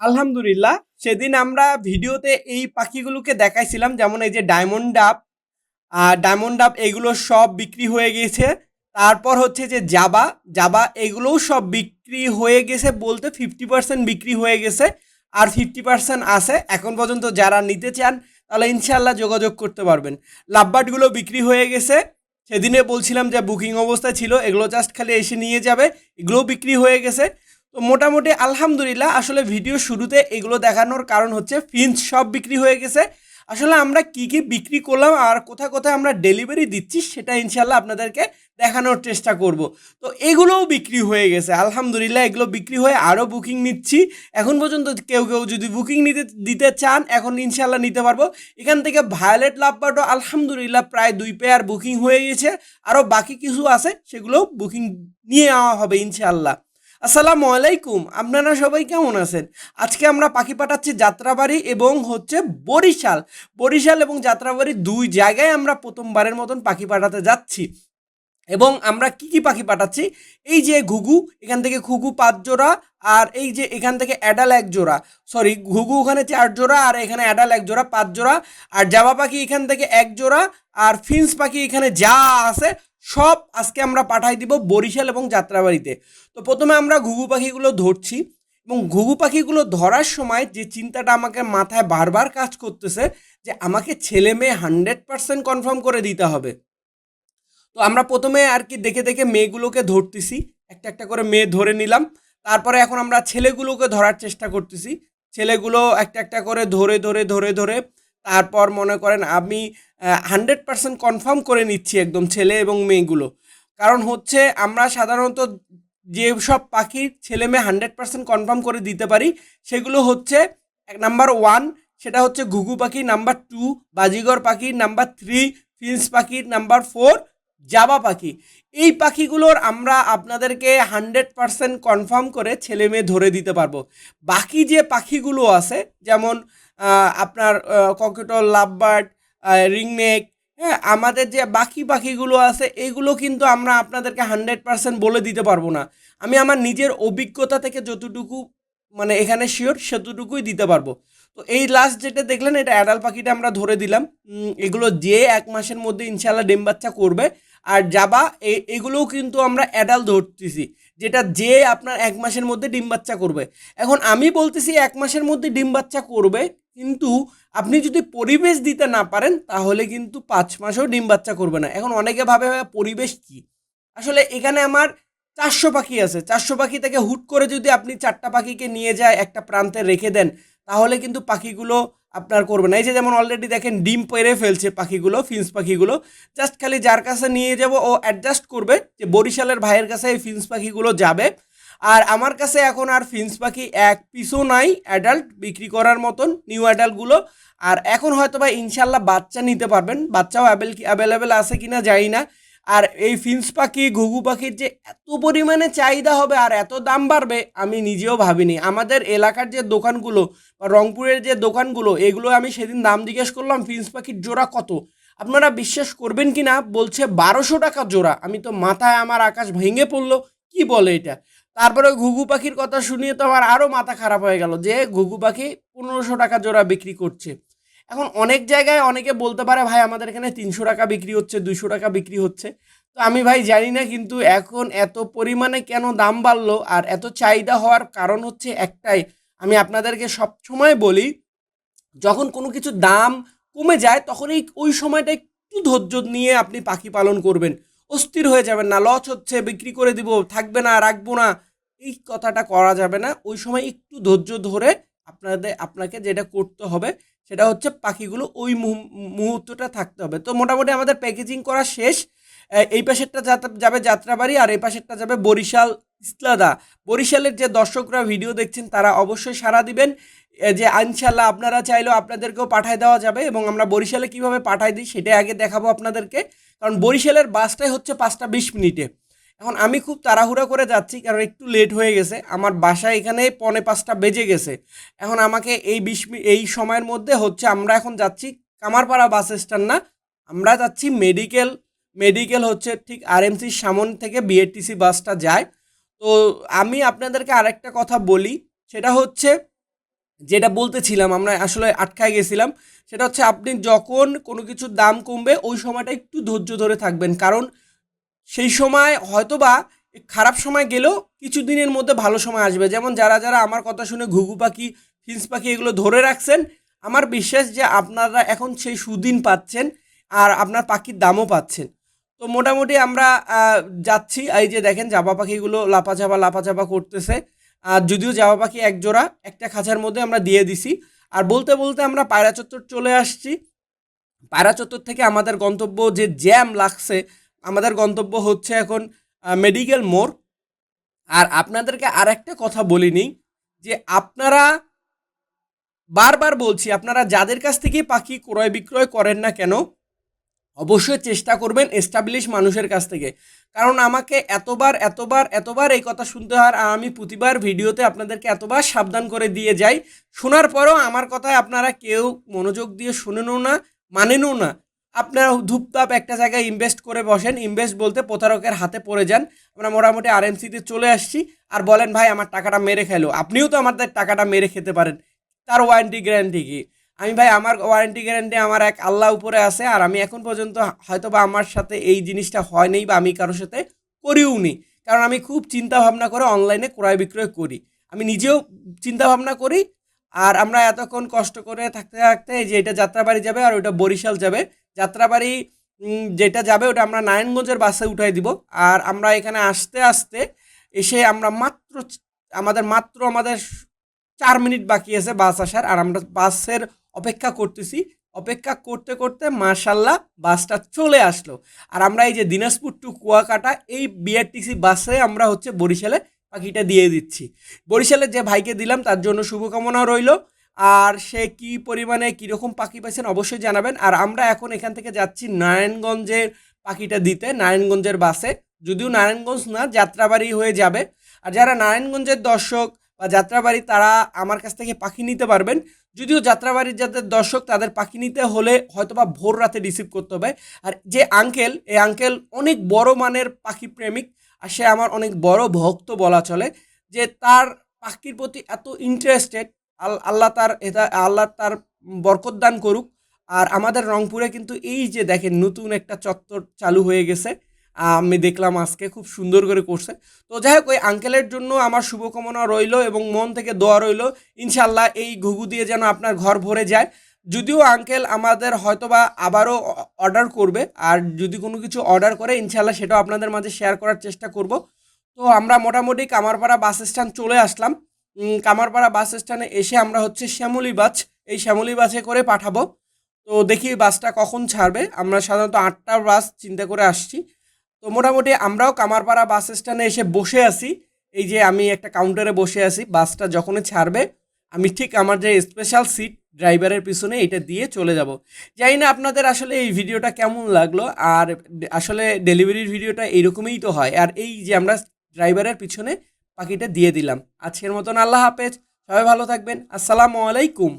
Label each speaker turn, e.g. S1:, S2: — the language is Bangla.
S1: আলহামদুলিল্লাহ, সেদিন আমরা ভিডিওতে এই পাখিগুলোকে দেখাইছিলাম, যেমন এই যে ডায়মন্ড ডাব ডায়মন্ড ডাব এগুলো সব বিক্রি হয়ে গেছে। তারপর হচ্ছে যে জাবা জাবা এগুলোও সব বিক্রি হয়ে গেছে বলতে ফিফটি পার্সেন্ট বিক্রি হয়ে গেছে আর ফিফটি পার্সেন্ট আছে। এখন পর্যন্ত যারা নিতে চান, তাহলে ইনশাল্লাহ যোগাযোগ করতে পারবেন। লাভবার্ডগুলো বিক্রি হয়ে গেছে। সেদিনে বলছিলাম যে বুকিং অবস্থায় ছিল, এগুলো জাস্ট খালি এসে নিয়ে যাবে, এগুলোও বিক্রি হয়ে গেছে। তো মোটামুটি আলহামদুলিল্লাহ, আসলে ভিডিও শুরুতে এগুলো দেখানোর কারণ হচ্ছে ফিন্স সব বিক্রি হয়ে গেছে। আসলে আমরা কি কি বিক্রি করলাম আর কোথায় কোথায় আমরা ডেলিভারি দিচ্ছি সেটা ইনশাল্লাহ আপনাদেরকে দেখানোর চেষ্টা করব। তো এগুলোও বিক্রি হয়ে গেছে, আলহামদুলিল্লাহ এগুলো বিক্রি হয়ে আরও বুকিং নিচ্ছি। এখন পর্যন্ত কেউ কেউ যদি বুকিং নিতে, দিতে চান, এখন ইনশাল্লাহ নিতে পারব। এখান থেকে ভায়োলেট লাভবার্ডও আলহামদুলিল্লাহ প্রায় দুই পেয়ার বুকিং হয়ে গেছে। আরও বাকি কিছু আছে সেগুলো বুকিং নিয়ে নেওয়া হবে ইনশাল্লাহ আসসালামু আলাইকুম, আপনারা সবাই কেমন আছেন? আজকে আমরা পাখি পাঠাচ্ছি যাত্রাবাড়ি এবং হচ্ছে বরিশাল। বরিশাল এবং যাত্রাবাড়ি দুই জায়গায় আমরা প্রথমবারের মতন পাখি পাঠাতে যাচ্ছি। এবং আমরা কি কি পাখি পাঠাচ্ছি? এই যে ঘুঘু, এখান থেকে ঘুঘু পাঁচ জোড়া আর এই যে এখান থেকে অ্যাডাল এক জোড়া। সরি ঘুঘু ওখানে চার জোড়া আর এখানে অ্যাডাল এক জোড়া, পাঁচ জোড়া। আর জাবা পাখি এখান থেকে এক জোড়া আর ফিন্স পাখি এখানে যা আছে সব আজকে আমরা পাঠাই দিব বরিশাল এবং যাত্রাবাড়িতে। তো প্রথমে আমরা ঘুঘু পাখিগুলো ধরছি এবং ঘুঘু পাখিগুলো ধরার সময় যে চিন্তাটা আমাকে মাথায় বারবার কাজ করতেছে যে আমাকে ছেলে মেয়ে হান্ড্রেড পার্সেন্ট কনফার্ম করে দিতে হবে। তো আমরা প্রথমে আর কি দেখে দেখে মেয়েগুলোকে ধরতেছি, একটা একটা করে মেয়ে ধরে নিলাম। তারপরে এখন আমরা ছেলেগুলোকে ধরার চেষ্টা করতেছি। ছেলেগুলো একটা একটা করে ধরে ধরে ধরে ধরে তারপর মনে করেন আমি হান্ড্রেড পার্সেন্ট কনফার্ম করে নিচ্ছি একদম ছেলে এবং মেয়েগুলো। কারণ হচ্ছে আমরা সাধারণত যে সব পাখির ছেলে মেয়ে হান্ড্রেড পার্সেন্ট কনফার্ম করে দিতে পারি, সেগুলো হচ্ছে এক নাম্বার ওয়ান সেটা হচ্ছে ঘুঘু পাখি নাম্বার টু বাজিগর পাখি নাম্বার থ্রি ফিন্স পাখি নাম্বার ফোর জাবা পাখি। এই পাখিগুলোর আমরা আপনাদেরকে হান্ড্রেড পারসেন্ট কনফার্ম করে ছেলে মেয়ে ধরে দিতে পারব। বাকি যে পাখিগুলো আছে, যেমন আপনার ককেটল লাভবার্ড রিংনেক হ্যাঁ আমাদের যে বাকি পাখিগুলো আছে, এগুলো কিন্তু আমরা আপনাদেরকে হান্ড্রেড পারসেন্ট বলে দিতে পারব না। আমি আমার নিজের অভিজ্ঞতা থেকে যতটুকু মানে এখানে শিওর, সেতটুকুই দিতে পারব। তো এই লাস্ট যেটা দেখলেন, এটা অ্যাডাল পাখিটা আমরা ধরে দিলাম। এগুলো যে এক মাসের মধ্যে ইনশাল্লাহ ডিম বাচ্চা করবে। আর এ- এগুলোও কিন্তু আমরা অ্যাডাল ধরতেছি, যেটা যে আপনার এক মাসের মধ্যে ডিম বাচ্চা করবে। এখন আমি বলতেছি, এক মাসের মধ্যে ডিম বাচ্চা করবে কিন্তু আপনি যদি পরিবেশ দিতে না পারেন, তাহলে কিন্তু পাঁচ মাসেও ডিম বাচ্চা করবে না। এখন অনেকে ভাবে পরিবেশ কি? আসলে এখানে আমার চারশো পাখি আছে। চারশো পাখি থেকে হুট করে যদি আপনি চারটা পাখিকে নিয়ে যায়, একটা প্রান্তে রেখে দেন, তাহলে কিন্তু পাখিগুলো আপনার করবে না। এই যে যেমন অলরেডি দেখেন ডিম পেরে ফেলছে পাখিগুলো, ফিন্স পাখিগুলো জাস্ট খালি যার কাছে নিয়ে যাব, ও অ্যাডজাস্ট করবে যে বরিশালের ভাইয়ের কাছে এই ফিন্স পাখিগুলো যাবে। আর আমার কাছে এখন আর ফিন্স পাখি এক পিসও নাই অ্যাডাল্ট বিক্রি করার মতন নিউ অ্যাডাল্টগুলো আর এখন হয়তো বা ইনশাল্লাহ বাচ্চা নিতে পারবেন, বাচ্চাও অ্যাভেল অ্যাভেলেবেল আছে কিনা জানি না। আর এই ফিন্স পাখি, ঘুঘু পাখির যে এত পরিমাণে চাহিদা হবে আর এত দাম বাড়বে, আমি নিজেও ভাবিনি। আমাদের এলাকার যে দোকানগুলো বা রংপুরের যে দোকানগুলো, এগুলো আমি সেদিন দাম জিজ্ঞেস করলাম ফিন্স পাখির জোড়া কত? আপনারা বিশ্বাস করবেন কি না বলছে বারোশো টাকা জোড়া। আমি তো মাথায় আমার আকাশ ভেঙে পড়ল, কি বলে এটা? তারপরে ঘুঘু পাখির কথা শুনিয়ে তো আমার আরও মাথা খারাপ হয়ে গেল যে ঘুঘু পাখি পনেরোশো টাকা জোড়া বিক্রি করছে। এখন অনেক জায়গায় অনেকে বলতে পারে, ভাই, আমাদের এখানে তিনশো টাকা বিক্রি হচ্ছে দুশো টাকা বিক্রি হচ্ছে। তো আমি ভাই জানি না, কিন্তু এখন এত পরিমাণে কেন দাম বাড়লো আর এত চাহিদা হওয়ার কারণ হচ্ছে একটাই। আমি আপনাদেরকে সব সময় বলি, যখন কোনো কিছু দাম কমে যায় তখন এই ওই সময়টা একটু ধৈর্য নিয়ে আপনি পাখি পালন করবেন। অস্থির হয়ে যাবেন না, লস হচ্ছে, বিক্রি করে দিব, থাকবে না, রাখব না। এই কথাটা করা যাবে না। ওই সময় একটু ধৈর্য ধরে আপনাদের, আপনাকে যেটা করতে হবে সেটা হচ্ছে পাখিগুলো ওই মুহূ- মুহূর্তটা থাকতে হবে। তো মোটামুটি আমাদের প্যাকেজিং করা শেষ। এই পাশেরটা যাবে যাত্রাবাড়ি আর এই পাশেরটা যাবে বরিশাল ইসলাদা। বরিশালের যে দর্শকরা ভিডিও দেখছেন তারা অবশ্যই সাড়া দিবেন। যে ইনশাল্লাহ আপনারা চাইলেও আপনাদেরকেও পাঠায় দেওয়া যাবে এবং আমরা বরিশালে কীভাবে পাঠাই দিই সেটাই আগে দেখাবো আপনাদেরকে। কারণ বরিশালের বাসটাই হচ্ছে পাঁচটা বিশ মিনিটে। এখন আমি খুব তাড়াহুড়া করে যাচ্ছি, কারণ একটু লেট হয়ে গেছে। আমার বাসা এখানে পনে পাঁচটা বেজে গেছে। এখন আমাকে এই বিশ এই সময়ের মধ্যে হচ্ছে আমরা এখন যাচ্ছি কামারপাড়া বাস স্ট্যান্ড না। আমরা যাচ্ছি মেডিকেল মেডিকেল হচ্ছে ঠিক আরএমসির সামন থেকে বিএটিসি বাসটা যায়। তো আমি আপনাদেরকে আরেকটা কথা বলি, সেটা হচ্ছে যেটা বলতেছিলাম, আমরা আসলে আটকায় গেছিলাম, সেটা হচ্ছে আপনি যখন কোনো কিছুর দাম কমবে, ওই সময়টা একটু ধৈর্য ধরে থাকবেন। কারণ সেই সময় হয়তোবা খারাপ সময় গেলেও কিছু দিনের মধ্যে ভালো সময় আসবে। যেমন যারা যারা আমার কথা শুনে ঘুঘু পাখি ফিন্স পাখি এগুলো ধরে রাখছেন, আমার বিশ্বাস যে আপনারা এখন সেই সুদিন পাচ্ছেন আর আপনার পাখির দামও পাচ্ছেন। তো মোটামুটি আমরা যাচ্ছি। এই যে দেখেন জাবা পাখিগুলো লাপাঝাপা লাপাঝাপা করতেছে। আর যদিও জাবা পাখি এক জোড়া, একটা খাঁচার মধ্যে আমরা দিয়ে দিছি। আর বলতে বলতে আমরা পায়রা চত্বর চলে আসছি। পায়রা চত্বর থেকে আমাদের গন্তব্য যে জ্যাম লাগছে আমাদের গন্তব্য হচ্ছে এখন মেডিকেল মোড়। আর আপনাদেরকে আর একটা কথা বলিনি যে আপনারা বারবার বলছি, আপনারা যাদের কাছ থেকে পাখি ক্রয় বিক্রয় করেন না কেন, অবশ্যই চেষ্টা করবেন এস্টাবলিশ মানুষের কাছ থেকে। কারণ আমাকে এতবার এতবার এতবার এই কথা শুনতে হয়, আর আমি প্রতিবার ভিডিওতে আপনাদেরকে এতবার সাবধান করে দিয়ে যাই। শোনার পরেও আমার কথায় আপনারা কেউ মনোযোগ দিয়ে শুনেনও না, মানেনও না। আপনারা ধূপতাপ একটা জায়গায় ইনভেস্ট করে বসেন। ইনভেস্ট বলতে প্রতারকের হাতে পড়ে যান। আমরা মোটামুটি আরএমসিতে চলে আসছি। আর বলেন, ভাই, আমার টাকাটা মেরে খেলো আপনিও তো আমাদের টাকাটা মেরে খেতে পারেন। তার ওয়ারেন্টি গ্যারান্টি কি? আমি, ভাই, আমার ওয়ারেন্টি গ্যারান্টি আমার এক আল্লাহ উপরে আছে, আর আমি এখন পর্যন্ত হয়তো বা আমার সাথে এই জিনিসটা হয় হয়নি বা আমি কারোর সাথে করিও নি। কারণ আমি খুব চিন্তা ভাবনা করে অনলাইনে ক্রয় বিক্রয় করি। আমি নিজেও চিন্তা ভাবনা করি। আর আমরা এতক্ষণ কষ্ট করে থাকতে থাকতে যে এটা যাত্রাবাড়ি যাবে, আর ওটা বরিশাল যাবে। যাত্রাবাড়ি যেটা যাবে ওটা আমরা নারায়ণগঞ্জের বাসে উঠাই দিব। আর আমরা এখানে আসতে আসতে এসে আমরা মাত্র আমাদের মাত্র আমাদের চার মিনিট বাকি আছে বাস আসার। আর আমরা বাসের অপেক্ষা করতেছি। অপেক্ষা করতে করতে মার্শাল্লাহ বাসটা চলে আসলো। আর আমরা এই যে দিনাজপুর টু কুয়াকাটা, এই বিআরটিসি বাসে আমরা হচ্ছে বরিশালে পাখিটা দিয়ে দিচ্ছি। বরিশালের যে ভাইকে দিলাম তার জন্য শুভকামনা রইল। আর সে কি পরিমাণে, কীরকম পাখি পাইছেন অবশ্যই জানাবেন। আর আমরা এখন এখান থেকে যাচ্ছি নারায়ণগঞ্জের পাখিটা দিতে, নারায়ণগঞ্জের বাসে। যদিও নারায়ণগঞ্জ না, যাত্রাবাড়ি হয়ে যাবে। আর যারা নারায়ণগঞ্জের দর্শক বা যাত্রাবাড়ি, তারা আমার কাছ থেকে পাখি নিতে পারবেন। যদিও যাত্রাবাড়ির যাদের দর্শক, তাদের পাখি নিতে হলে হয়তোবা ভোর রাতে রিসিভ করতে হবে। আর যে আঙ্কেল এই আঙ্কেল অনেক বড় মানের পাখি প্রেমিক। আর সে আমার অনেক বড় ভক্ত বলা চলে। যে তার পাখির প্রতি এত ইন্টারেস্টেড আল্লাহ তার এটা, আল্লাহ তার বরকত দান করুক। আর আমাদের রংপুরে কিন্তু এই যে দেখেন নতুন একটা চত্বর চালু হয়ে গেছে। আমি দেখলাম আজকে খুব সুন্দর করে করছে। তো যাই হোক, ওই আঙ্কেলের জন্য আমার শুভকামনা রইল এবং মন থেকে দোয়া রইল ইনশাল্লাহ এই ঘুঘু দিয়ে যেন আপনার ঘর ভরে যায়। যদিও আঙ্কেল আমাদের হয়তোবা আবারও অর্ডার করবে, আর যদি কোনো কিছু অর্ডার করে ইনশাল্লাহ সেটাও আপনাদের মাঝে শেয়ার করার চেষ্টা করব। তো আমরা মোটামুটি কামারপাড়া বাস স্ট্যান্ড চলে আসলাম। কামারপাড়া বাস স্ট্যান্ডে এসে আমরা হচ্ছে শ্যামলী বাস, এই শ্যামলী বাসে করে পাঠাবো। তো দেখি বাসটা কখন ছাড়বে। আমরা সাধারণত আটটা বাস চিন্তা করে আসছি। তো মোটামুটি আমরাও কামারপাড়া বাস স্ট্যান্ডে এসে বসে আছি। এই যে আমি একটা কাউন্টারে বসে আছি। বাসটা যখনই ছাড়বে, আমি ঠিক আমার যে স্পেশাল সিট ড্রাইভারের পিছনে এটা দিয়ে চলে যাব। জানি না আপনাদের আসলে এই ভিডিওটা কেমন লাগল। আর আসলে ডেলিভারির ভিডিওটা এইরকমই তো হয়। আর এই যে আমরা ড্রাইভারের পিছনে পাখিটা দিয়ে দিলাম। আজকের মতন আল্লাহ হাফেজ। সবাই ভালো থাকবেন। আসসালামু আলাইকুম।